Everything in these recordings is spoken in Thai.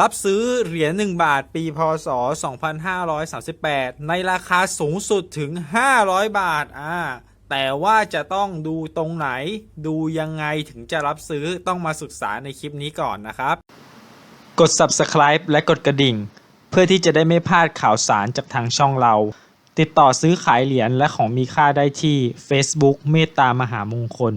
รับซื้อเหรียญ1บาทปีพศ 2538 ในราคาสูงสุดถึง 500 บาทอ่าแต่ว่าจะต้องดูตรงไหน ดูยังไงถึงจะรับซื้อต้องมาศึกษาในคลิปนี้ก่อนนะครับ กด subscribe และกดกระดิ่ง เพื่อที่จะได้ไม่พลาดข่าวสารจากทางช่องเรา ติดต่อซื้อขายเหรียญและของมีค่าได้ที่ Facebook เมตตามหามงคล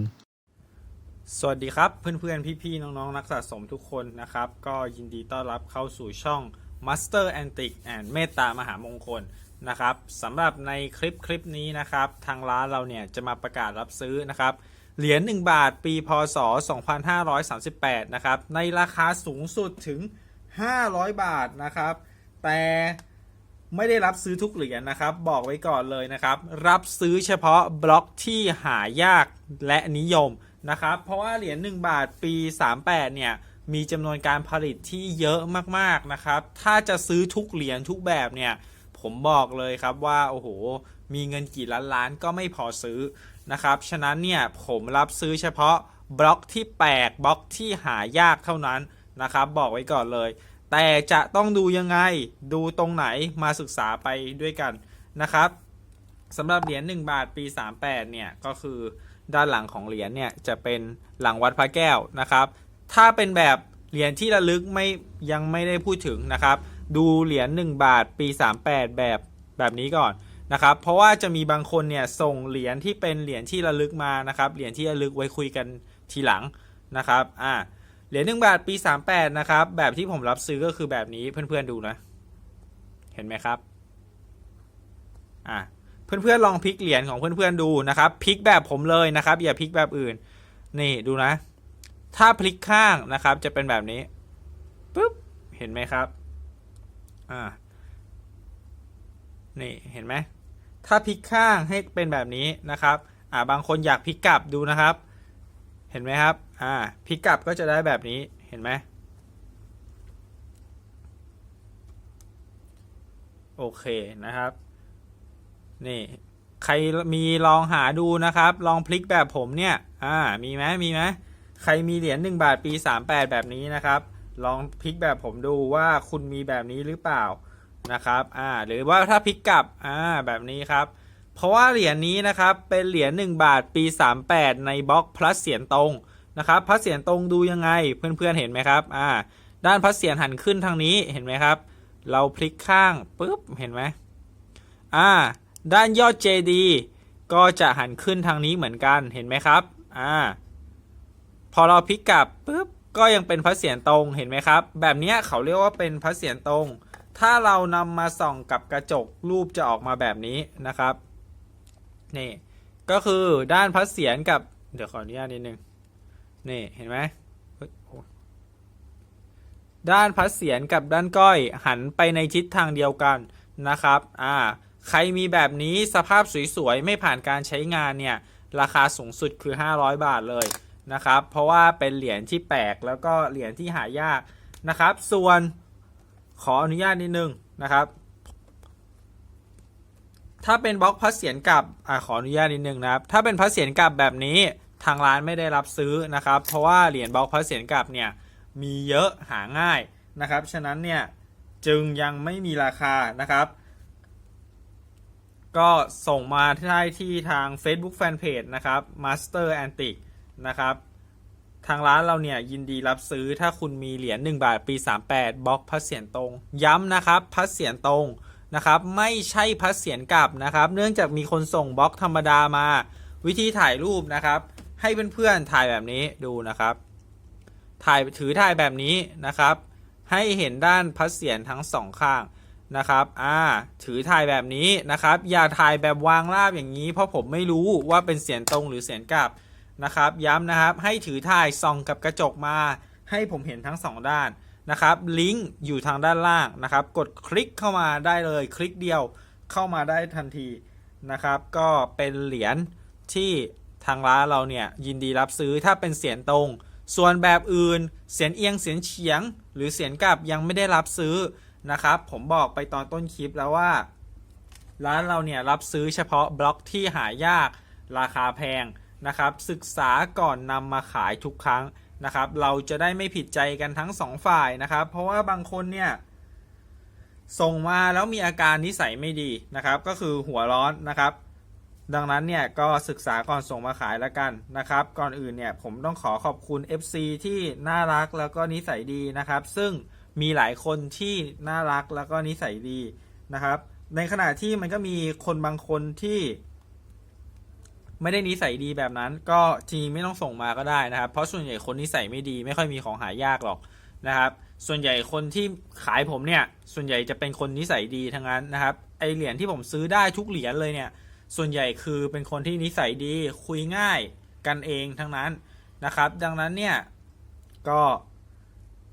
สวัสดีครับเพื่อนๆ พี่ๆ น้องๆ นักสะสมทุกคนนะครับ ก็ยินดีต้อนรับเข้าสู่ช่อง Master Antique and เมตตามหามงคลนะครับสำหรับในคลิปคลิปนี้นะครับ ทางร้านเราเนี่ยจะมาประกาศรับซื้อนะครับ เหรียญ1บาทปีพศ 2538 นะครับ ในราคาสูงสุดถึง 500 บาทนะครับ แต่ไม่ได้รับซื้อทุกเหรียญนะครับ บอกไว้ก่อนเลยนะครับ รับซื้อเฉพาะบล็อกที่หายากและนิยม นะครับ เพราะว่าเหรียญ1บาทปี 38 เนี่ย มีจำนวนการผลิตที่เยอะมากๆนะครับ ถ้าจะซื้อทุกเหรียญทุกแบบเนี่ย ผมบอกเลยครับว่า โอ้โห มีเงินกี่ล้านล้านก็ไม่พอซื้อนะครับ ฉะนั้นเนี่ยผมรับซื้อเฉพาะบล็อกที่แปลกบล็อกที่หายากเท่านั้นนะครับ บอกไว้ก่อนเลย แต่จะต้องดูยังไง ดูตรงไหนมาศึกษาไปด้วยกันนะครับสำหรับเหรียญ1บาทปี 38 เนี่ยก็คือ ด้านหลังของเหรียญเนี่ยจะเป็นหลังวัดพระแก้วนะครับ ถ้าเป็นแบบเหรียญที่ระลึกไม่ยังไม่ได้พูดถึงนะครับ ดูเหรียญ1บาทปี 38 แบบแบบนี้ก่อนนะครับ เพราะว่าจะมีบางคนเนี่ยส่งเหรียญที่เป็นเหรียญที่ระลึกมานะครับ เหรียญที่ระลึกไว้คุยกันทีหลังนะครับ อ่า เหรียญ1บาทปี 38 นะครับ แบบที่ผมรับซื้อก็คือแบบนี้เพื่อนๆดูนะ เห็นไหมครับ อ่า เพื่อนๆลองพลิกเหรียญของเพื่อนๆดูนะครับพลิกแบบผมเลยนะครับ อย่าพลิกแบบอื่น นี่ดูนะ ถ้าพลิกข้างนะครับ จะเป็นแบบนี้ปุ๊บเห็นไหมครับอ่านี่เห็นไหมถ้าพลิกข้างให้เป็นแบบนี้นะครับ อ่าบางคนอยากพลิกกลับดูนะครับ เห็นไหมครับ อ่าพลิกกลับก็จะได้แบบนี้เห็นไหมโอเคนะครับ นี่ใครมีลองหาดูนะครับ ลองพลิกแบบผมเนี่ยอ่ามีไหมมีไหมใครมีเหรียญ1บาทปี 38 แบบนี้นะครับ ลองพลิกแบบผมดูว่าคุณมีแบบนี้หรือเปล่านะครับอ่าหรือว่าถ้าพลิกกลับอ่าแบบนี้ครับ เพราะว่าเหรียญนี้นะครับเป็นเหรียญ1บาทปี 38 ในบล็อกพลัสเสียนตรงนะครับพลัสเสียนตรงดูยังไงเพื่อนๆเห็นไหมครับอ่าด้านพลัสเสียนหันขึ้นทางนี้เห็นไหมครับ เราพลิกข้างปุ๊บเห็นไหมอ่า ด้านยอด JD ก็จะหันขึ้นทางนี้เหมือนกันเห็นไหมครับ อ่า พอเราพลิกกลับปุ๊บก็ยังเป็นพระเศียรตรงเห็นไหมครับ แบบนี้เขาเรียกว่าเป็นพระเศียรตรง ถ้าเรานำมาส่องกับกระจกรูปจะออกมาแบบนี้นะครับนี่ก็คือด้านพระเศียรกับ เดี๋ยวขออนุญาตนิดนึงนี่เห็นไหมด้านพระเศียรกับด้านก้อยหันไปในทิศทางเดียวกันนะครับ อ่า ใครมีแบบนี้สภาพสวยๆ ไม่ผ่านการใช้งานเนี่ย ราคาสูงสุดคือ 500 บาทเลยนะครับ เพราะว่าเป็นเหรียญที่แปลกแล้วก็เหรียญที่หายากนะครับ ส่วนขออนุญาตนิดนึงนะครับ ถ้าเป็นบล็อกพระเศียรกับอขออนุญาตนิดนึงนะครับ ถ้าเป็นพระเศียรกับแบบนี้ทางร้านไม่ได้รับซื้อนะครับ เพราะว่าเหรียญบล็อกพระเศียรกับเนี่ยมีเยอะหาง่ายนะครับ ฉะนั้นเนี่ยจึงยังไม่มีราคานะครับ ก็ส่งมาได้ที่ทาง Facebook Fanpage นะครับ Master Antique นะครับ ทางร้านเราเนี่ยยินดีรับซื้อถ้าคุณมีเหรียญ1บาทปี 38บล็อกพัดเสียนตรง ย้ำนะครับพัดเสียนตรงนะครับ ไม่ใช่พัดเสียนกลับนะครับ เนื่องจากมีคนส่งบล็อกธรรมดามา วิธีถ่ายรูปนะครับ ให้เพื่อนๆถ่ายแบบนี้ดูนะครับ ถ่ายถือถ่ายแบบนี้นะครับ ให้เห็นด้านพัดเสียนทั้งสองข้าง นะครับ อ่า ถือถ่ายแบบนี้นะครับ อย่าถ่ายแบบวางราบอย่างนี้ เพราะผมไม่รู้ว่าเป็นเสียงตรงหรือเสียงกลับนะครับ ย้ำนะครับ ให้ถือถ่ายส่องกับกระจกมา ให้ผมเห็นทั้งสองด้านนะครับ ลิงก์อยู่ทางด้านล่างนะครับ กดคลิกเข้ามาได้เลย คลิกเดียวเข้ามาได้ทันทีนะครับ ก็เป็นเหรียญที่ทางร้านเราเนี่ยยินดีรับซื้อถ้าเป็นเสียงตรง ส่วนแบบอื่น เสียงเอียง เสียงเฉียง หรือเสียงกลับยังไม่ได้รับซื้อ นะครับ ผมบอกไปตอนต้นคลิปแล้วว่า ร้านเราเนี่ย รับซื้อเฉพาะบล็อกที่หายากราคาแพงนะครับ ศึกษาก่อนนำมาขายทุกครั้งนะครับ เราจะได้ไม่ผิดใจกันทั้งสองฝ่ายนะครับ เพราะว่าบางคนเนี่ยส่งมาแล้วมีอาการนิสัยไม่ดีนะครับ ก็คือหัวร้อนนะครับ ดังนั้นเนี่ยก็ศึกษาก่อนส่งมาขายแล้วกันนะครับ ก่อนอื่นเนี่ยผมต้องขอขอบคุณ FC ที่น่ารักแล้วก็นิสัยดีนะครับ ซึ่ง มีหลายคนที่น่ารักแล้วก็นิสัยดีนะครับ ในขณะที่มันก็มีคนบางคนที่ ไม่ได้นิสัยดีแบบนั้น ก็ทีไม่ต้องส่งมาก็ได้นะครับ เพราะส่วนใหญ่คนนิสัยไม่ดี ไม่ค่อยมีของหายากหรอกนะครับ ส่วนใหญ่คนที่ขายผมเนี่ย ส่วนใหญ่จะเป็นคนนิสัยดีทั้งนั้นนะครับ ไอเหรียญที่ผมซื้อได้ทุกเหรียญเลยเนี่ย ส่วนใหญ่คือเป็นคนที่นิสัยดีคุยง่ายกันเองทั้งนั้นนะครับ ดังนั้นเนี่ยก็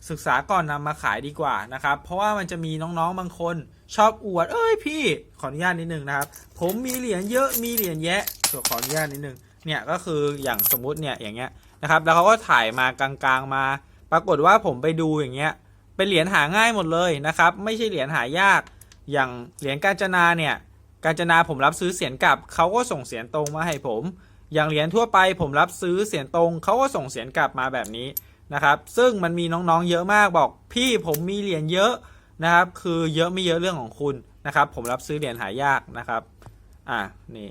ศึกษาก่อนนำมาขายดีกว่านะครับ เพราะว่ามันจะมีน้องๆบางคนชอบอวด เอ้ยพี่ขออนุญาตนิดนึงนะครับ ผมมีเหรียญเยอะมีเหรียญแยะขออนุญาตนิดนึงเนี่ยก็คืออย่างสมมุติเนี่ยอย่างเงี้ยนะครับ แล้วเขาก็ถ่ายมากลางๆมา ปรากฏว่าผมไปดูอย่างเงี้ยเป็นเหรียญหาง่ายหมดเลยนะครับ ไม่ใช่เหรียญหายาก อย่างเหรียญกาญจนาเนี่ยกาญจนาผมรับซื้อเสียนกลับเขาก็ส่งเสียนตรงมาให้ผม อย่างเหรียญทั่วไปผมรับซื้อเสียนตรงเขาก็ส่งเสียนกลับมาแบบนี้ นะครับ ซึ่งมันมีน้องๆเยอะมากบอกพี่ผมมีเหรียญเยอะนะครับ คือเยอะไม่เยอะเรื่องของคุณนะครับ ผมรับซื้อเหรียญหายากนะครับ อะนี่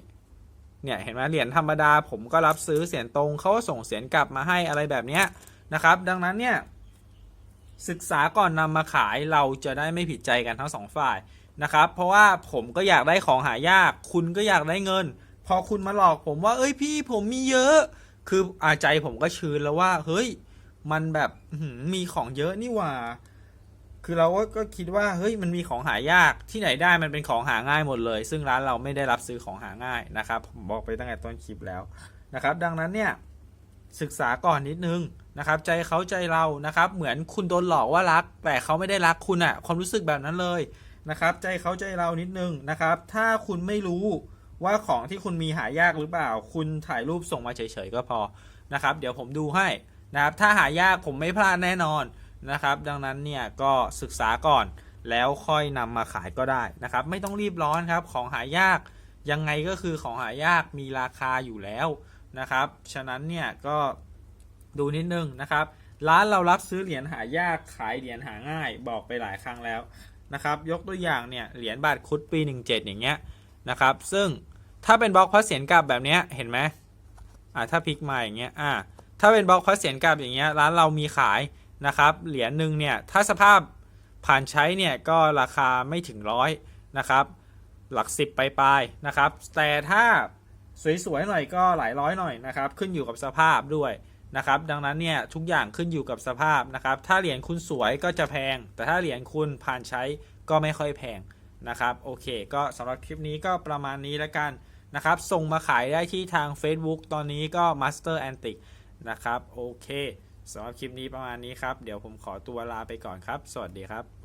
เนี่ยเห็นไหมเหรียญธรรมดา ผมก็รับซื้อเสียนตรงเขาก็ส่งเสียนกลับมาให้อะไรแบบเนี้ยนะครับ ดังนั้นเนี่ยศึกษาก่อนนำมาขายเราจะได้ไม่ผิดใจกันทั้งสองฝ่ายนะครับ เพราะว่าผมก็อยากได้ของหายาก คุณก็อยากได้เงิน พอคุณมาหลอกผมว่า เอ้ยพี่ผมมีเยอะ คืออาใจผมก็ชื้นแล้วว่า เฮ้ย มันแบบมีของเยอะนี่หว่า คือเราก็ก็คิดว่าเฮ้ยมันมีของหายากที่ไหนได้มันเป็นของหาง่ายหมดเลย ซึ่งร้านเราไม่ได้รับซื้อของหาง่ายนะครับผมบอกไปตั้งแต่ต้นคลิปแล้วนะครับ ดังนั้นเนี่ยศึกษาก่อนนิดนึงนะครับ ใจเขาใจเรานะครับ เหมือนคุณโดนหลอกว่ารัก แต่เขาไม่ได้รักคุณอะความรู้สึกแบบนั้นเลยนะครับ ใจเขาใจเรานิดนึงนะครับ ถ้าคุณไม่รู้ว่าของที่คุณมีหายากหรือเปล่า คุณถ่ายรูปส่งมาเฉยๆก็พอนะครับ เดี๋ยวผมดูให้ นะครับถ้าหายากผมไม่พลาดแน่นอนนะครับ ดังนั้นเนี่ยก็ศึกษาก่อนแล้วค่อยนำมาขายก็ได้นะครับ ไม่ต้องรีบร้อนครับของหายากยังไงก็คือของหายากมีราคาอยู่แล้วนะครับ ฉะนั้นเนี่ยก็ดูนิดนึงนะครับ ร้านเรารับซื้อเหรียญหายากขายเหรียญหาง่ายบอกไปหลายครั้งแล้วนะครับ ยกตัวอย่างเนี่ยเหรียญบาทคุดปี 17 อย่างเงี้ยนะครับ ซึ่งถ้าเป็นบล็อกพระเสียนกลับแบบเนี้ยเห็นไหมอ่าถ้าพลิกมาอย่างเงี้ยอ่า ถ้าเป็นบล็อกพระเสียนกลับอย่างเงี้ยร้านเรามีขายนะครับ เหรียญหนึ่งเนี่ยถ้าสภาพผ่านใช้เนี่ยก็ราคาไม่ถึงร้อยนะครับ หลักสิบไปลายๆนะครับ แต่ถ้าสวยๆหน่อยก็หลายร้อยหน่อยนะครับ ขึ้นอยู่กับสภาพด้วยนะครับ ดังนั้นเนี่ยทุกอย่างขึ้นอยู่กับสภาพนะครับ ถ้าเหรียญคุณสวยก็จะแพง แต่ถ้าเหรียญคุณผ่านใช้ก็ไม่ค่อยแพงนะครับ โอเค ก็สำหรับคลิปนี้ก็ประมาณนี้แล้วกันนะครับ ส่งมาขายได้ที่ทาง Facebook ตอนนี้ก็ Master Antic นะครับ โอเคสำหรับคลิปนี้ประมาณนี้ครับ เดี๋ยวผมขอตัวลาไปก่อนครับ สวัสดีครับ